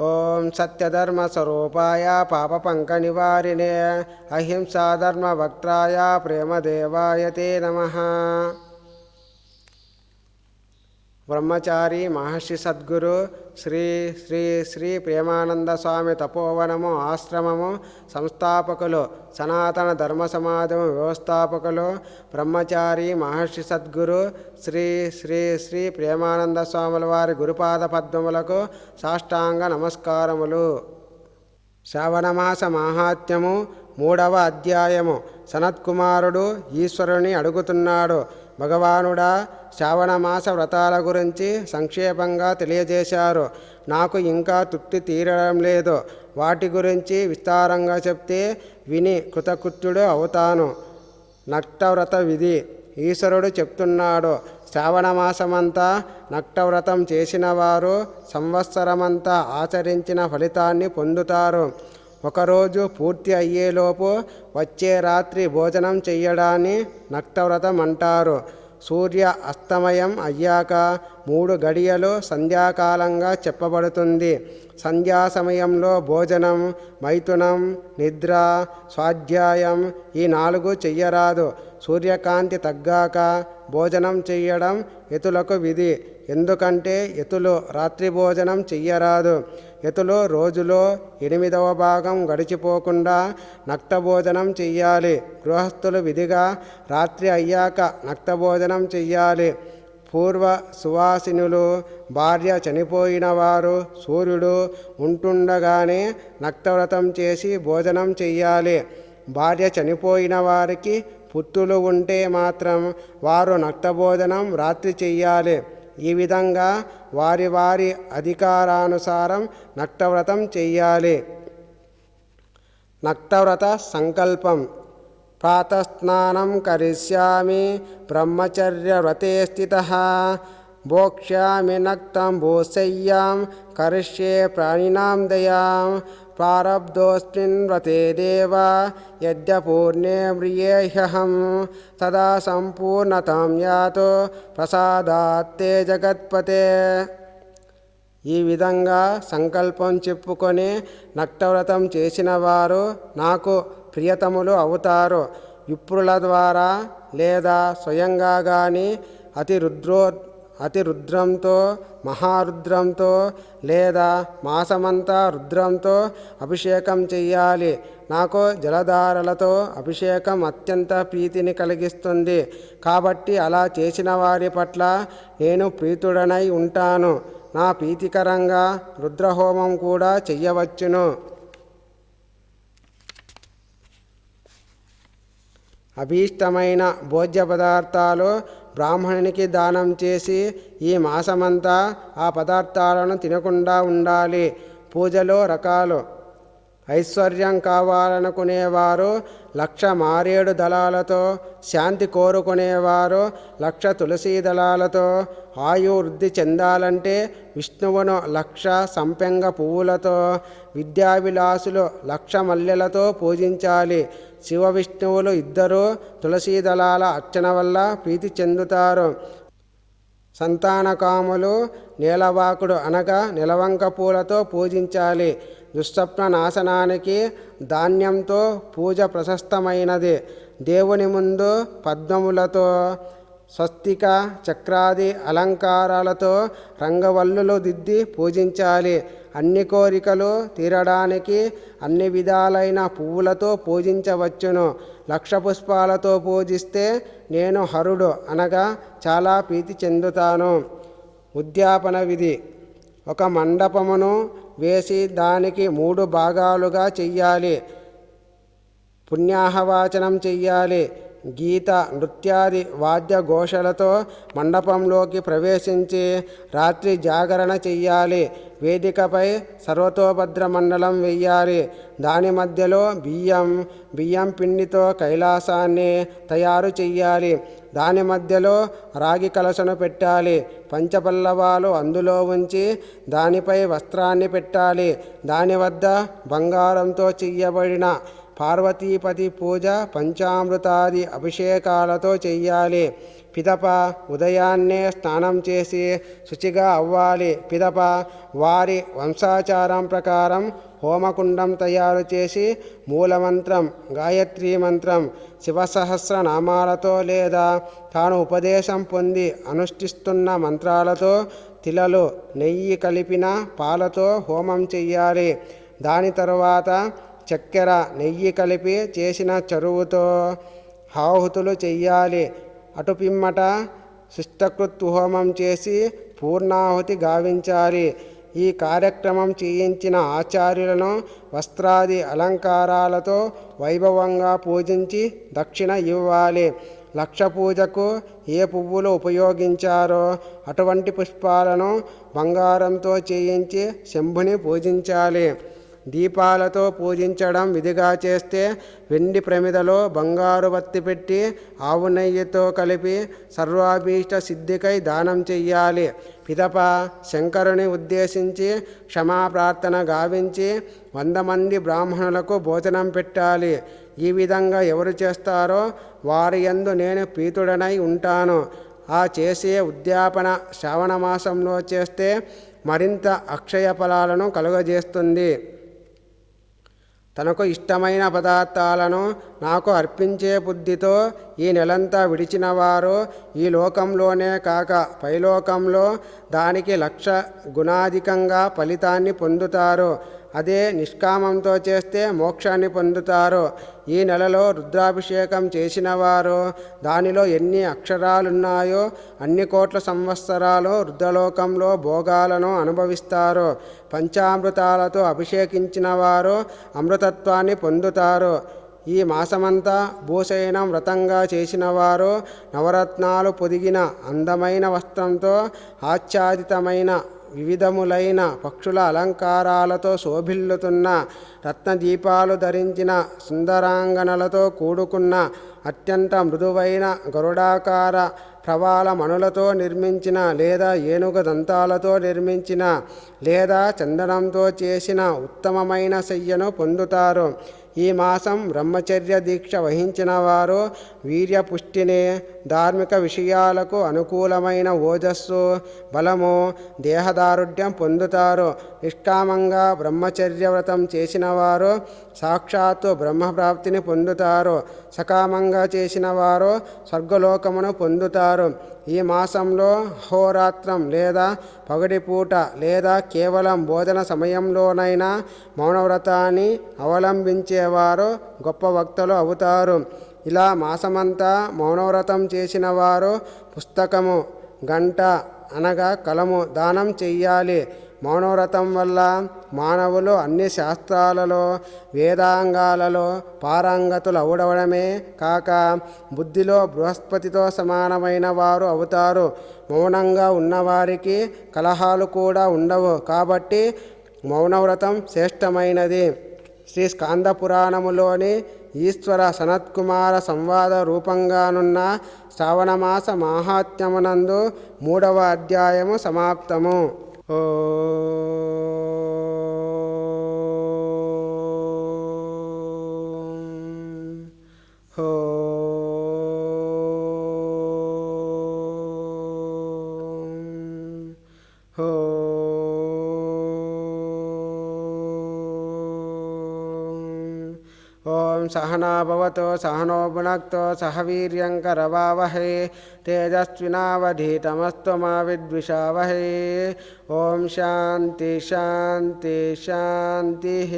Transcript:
ओम सत्यधर्म स्वरूपाय पापपंक निवारिणे अहिंसा धर्म प्रेम देवाय ते नमः। బ్రహ్మచారి మహర్షి సద్గురు శ్రీ శ్రీ శ్రీ ప్రేమానంద స్వామి తపోవనము ఆశ్రమము సంస్థాపకులు సనాతన ధర్మ సమాజము వ్యవస్థాపకులు బ్రహ్మచారి మహర్షి సద్గురు శ్రీ శ్రీ శ్రీ ప్రేమానంద స్వాముల వారి గురుపాద పద్మములకు సాష్టాంగ నమస్కారములు. శ్రావణమాస మాహాత్మ్యము మూడవ అధ్యాయము. సనత్కుమారుడు ఈశ్వరుని అడుగుతున్నాడు భగవానుడా శ్రావణమాస వ్రతాల గురించి సంక్షేపంగా తెలియజేశారు. నాకు ఇంకా తృప్తి తీరడం లేదు. వాటి గురించి విస్తారంగా చెప్తే విని కృతకృత్యుడు అవుతాను. నక్తవ్రత విధి. ఈశ్వరుడు చెప్తున్నాడు శ్రావణమాసమంతా నక్తవ్రతం చేసిన వారు సంవత్సరమంతా ఆచరించిన ఫలితాన్ని పొందుతారు. ఒకరోజు పూర్తి అయ్యేలోపు వచ్చే రాత్రి భోజనం చెయ్యడాన్ని నక్తవ్రతం అంటారు సూర్య అస్తమయం అయ్యాక మూడు గడియలు సంధ్యాకాలంగా చెప్పబడుతుంది. సంధ్యా సమయంలో భోజనం మైథునం నిద్ర స్వాధ్యాయం ఈ నాలుగు చెయ్యరాదు. సూర్యకాంతి తగ్గాక భోజనం చెయ్యడం ఎతులకు విధి. ఎందుకంటే ఎతులు రాత్రి భోజనం చెయ్యరాదు. ఇతలు రోజులో ఎనిమిదవ భాగం గడిచిపోకుండా నక్త భోజనం చెయ్యాలి. గృహస్థులు విధిగా రాత్రి అయ్యాక నక్త భోజనం చెయ్యాలి. పూర్వ సువాసినులు భార్య చనిపోయిన వారు సూర్యుడు ఉంటుండగానే నక్తవ్రతం చేసి భోజనం చెయ్యాలి. భార్య చనిపోయిన వారికి పుత్రులు ఉంటే మాత్రం వారు నక్తభోజనం రాత్రి చెయ్యాలి. ఈ విధంగా వారి వారి అధికారానుసారం నక్తవ్రతం చెయ్యాలి. నక్తవ్రత సంకల్పం. ప్రాతస్నానం కరిష్యామి బ్రహ్మచర్యవ్రతే స్థిత. భోక్ష్యామి నక్తం భూశయ్యాం కరిష్యే ప్రాణినాం దయాం ప్రారబ్ధోస్మిన్ వ్రతే దేవ యద్యపూర్ణే మ్రియేహ్యహం తదా సంపూర్ణతాం యాతో ప్రసాదాత్తే జగత్పతే ఈ విధంగా సంకల్పం చెప్పుకొని నక్తవ్రతం చేసిన వారు నాకు ప్రియతములు అవుతారు. విప్రుల ద్వారా లేదా స్వయంగా కానీ అతి రుద్రో అతి రుద్రంతో మహారుద్రంతో లేదా మాసమంతా రుద్రంతో అభిషేకం చెయ్యాలి. నాకు జలధారలతో అభిషేకం అత్యంత ప్రీతిని కలిగిస్తుంది. కాబట్టి అలా చేసిన వారి పట్ల నేను ప్రీతుడనై ఉంటాను. నా ప్రీతికరంగా రుద్రహోమం కూడా చెయ్యవచ్చును. అభీష్టమైన భోజ్య పదార్థాలు బ్రాహ్మణునికి దానం చేసి ఈ మాసమంతా ఆ పదార్థాలను తినకుండా ఉండాలి. పూజలో రకాలు. ఐశ్వర్యం కావాలనుకునేవారు లక్ష మారేడు దళాలతో శాంతి కోరుకునేవారు లక్ష తులసీ దళాలతో ఆయువృద్ధి చెందాలంటే విష్ణువును లక్ష సంపెంగ పువ్వులతో విద్యావిలాసులు లక్ష మల్లెలతో పూజించాలి. శివ విష్ణువులు ఇద్దరూ తులసీ దళాల అర్చన వల్ల ప్రీతి చెందుతారు. సంతానకాములు నీలవాకుడు అనగా నిలవంక పూలతో పూజించాలి. దుస్వప్న నాశనానికి ధాన్యంతో పూజ ప్రశస్తమైనది. దేవుని ముందు పద్మములతో స్వస్తిక చక్రాది అలంకారాలతో రంగవల్లులు దిద్ది పూజించాలి. అన్ని కోరికలు తీరడానికి అన్ని విధాలైన పువ్వులతో పూజించవచ్చును. లక్ష పుష్పాలతో పూజిస్తే నేను హరుడు అనగా చాలా ప్రీతి చెందుతాను. ఉద్యాపన విధి. ఒక మండపమును వేసి దానికి మూడు భాగాలుగా చెయ్యాలి. పుణ్యాహవాచనం చెయ్యాలి. గీత నృత్యాది వాద్యఘోషలతో మండపంలోకి ప్రవేశించి రాత్రి జాగరణ చెయ్యాలి. వేదికపై సర్వతోభద్ర మండలం వెయ్యాలి. దాని మధ్యలో బియ్యం బియ్యం పిండితో కైలాసాన్ని తయారు చెయ్యాలి. దాని మధ్యలో రాగి కలసను పెట్టాలి. పంచపల్లవాలు అందులో ఉంచి దానిపై వస్త్రాన్ని పెట్టాలి. దాని వద్ద బంగారంతో చెయ్యబడిన పార్వతీపతి పూజ పంచామృతాది అభిషేకాలతో చెయ్యాలి. పిదప ఉదయాన్నే స్నానం చేసి శుచిగా అవ్వాలి. పిదప వారి వంశాచారం ప్రకారం హోమకుండం తయారు చేసి మూలమంత్రం గాయత్రీ మంత్రం శివసహస్రనామాలతో లేదా తాను ఉపదేశం పొంది అనుష్ఠిస్తున్న మంత్రాలతో తిలలు నెయ్యి కలిపిన పాలతో హోమం చెయ్యాలి. దాని తరువాత చక్కెర నెయ్యి కలిపి చేసిన చరువుతో ఆహుతులు చెయ్యాలి. అటుపిమ్మట శిష్టకృత్ హోమం చేసి పూర్ణాహుతి గావించాలి. ఈ కార్యక్రమం చేయించిన ఆచార్యులను వస్త్రాది అలంకారాలతో వైభవంగా పూజించి దక్షిణ ఇవ్వాలి. లక్ష పూజకు ఏ పువ్వులు ఉపయోగించారో అటువంటి పుష్పాలను బంగారంతో చేయించి శంభుని పూజించాలి. దీపాలతో పూజించడం విధిగా చేస్తే వెండి ప్రమిదలో బంగారు వత్తి పెట్టి ఆవు నెయ్యితో కలిపి సర్వాభీష్ట సిద్ధికై దానం చెయ్యాలి. పిదప శంకరుని ఉద్దేశించి క్షమాప్రార్థన గావించి వంద మంది బ్రాహ్మణులకు భోజనం పెట్టాలి. ఈ విధంగా ఎవరు చేస్తారో వారి యందు నేను ప్రీతుడనై ఉంటాను. ఆ చేసే ఉద్యాపన శ్రావణ మాసంలో చేస్తే మరింత అక్షయ ఫలాలను కలుగజేస్తుంది. తనకు ఇష్టమైన పదార్థాలను నాకు అర్పించే బుద్ధితో ఈ నెలంతా విడిచిన వారు ఈ లోకంలోనే కాక పైలోకంలో దానికి లక్ష గుణాధికంగా ఫలితాన్ని పొందుతారు. అదే నిష్కామంతో చేస్తే మోక్షాన్ని పొందుతారు. ఈ నెలలో రుద్రాభిషేకం చేసిన వారు దానిలో ఎన్ని అక్షరాలున్నాయో అన్ని కోట్ల సంవత్సరాలు రుద్రలోకంలో భోగాలను అనుభవిస్తారు. పంచామృతాలతో అభిషేకించిన వారు అమృతత్వాన్ని పొందుతారు. ఈ మాసమంతా భూశయనం వ్రతంగా చేసిన వారు నవరత్నాలు పొదిగిన అందమైన వస్త్రంతో ఆచ్ఛాదితమైన వివిధములైన పక్షుల అలంకారాలతో శోభిల్లుతున్న రత్నదీపాలు ధరించిన సుందరాంగనలతో కూడుకున్న అత్యంత మృదువైన గరుడాకార ప్రవాల మణులతో నిర్మించిన లేదా ఏనుగు దంతాలతో నిర్మించిన లేదా చందనంతో చేసిన ఉత్తమమైన శయ్యను పొందుతారు. ఈ మాసం బ్రహ్మచర్య దీక్ష వహించిన వారు వీర్యపుష్టిని ధార్మిక విషయాలకు అనుకూలమైన ఓజస్సు బలము దేహదారుఢ్యం పొందుతారు. నిష్కామంగా బ్రహ్మచర్య వ్రతం చేసిన వారు సాక్షాత్తు బ్రహ్మప్రాప్తిని పొందుతారు. సకామంగా చేసిన వారు స్వర్గలోకమును పొందుతారు. ఈ మాసంలో అహోరాత్రం లేదా పగటిపూట లేదా కేవలం భోజన సమయంలోనైనా మౌనవ్రతాన్ని అవలంబించేవారు గొప్ప వక్తలు అవుతారు. ఇలా మాసమంతా మౌనవ్రతం చేసిన వారు పుస్తకము గంట అనగా కలము దానం చెయ్యాలి. మౌనవ్రతం వల్ల మానవులు అన్ని శాస్త్రాలలో వేదాంగాలలో పారంగతులు అవడవడమే కాక బుద్ధిలో బృహస్పతితో సమానమైన వారు అవుతారు. మౌనంగా ఉన్నవారికి కలహాలు కూడా ఉండవు కాబట్టి మౌనవ్రతం శ్రేష్టమైనది. శ్రీ స్కాంద పురాణములోని ఈశ్వర సనత్కుమార సంవాద రూపంగానున్న శ్రావణమాస మాహాత్మ్యమునందు మూడవ అధ్యాయము సమాప్తము. ఓ ॐ सहनाभवत सहनो सह सहवीर्यङ्करवावहै तेजस्विनावधीतमस्तु मा विद्विषावहै ॐ शान्ति शान्ति शान्तिः